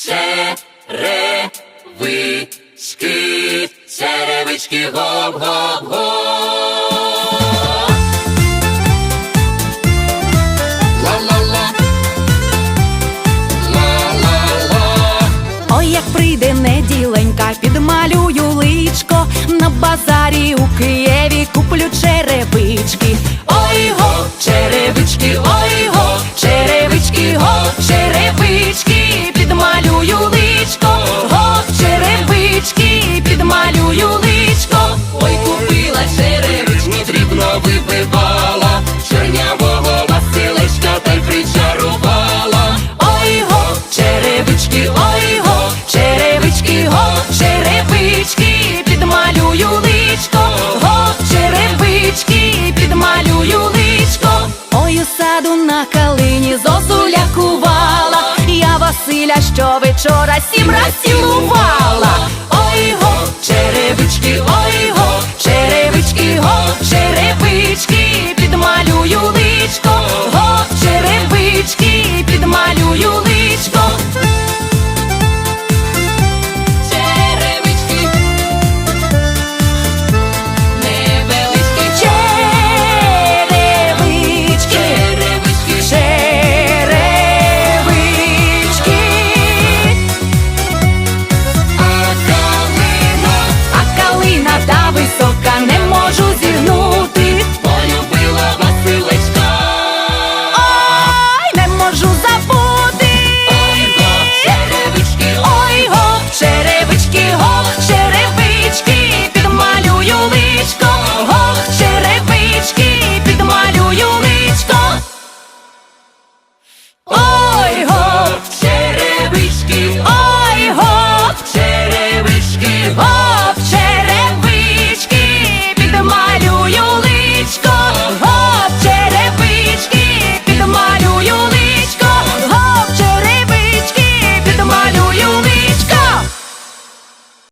Черевички, черевички, гоп-гоп-гоп. Ой, як прийде неділенька, підмалюю личко на базарі у Києві на калині зозуля кувала, я Василя що вечора сім раз цілувала.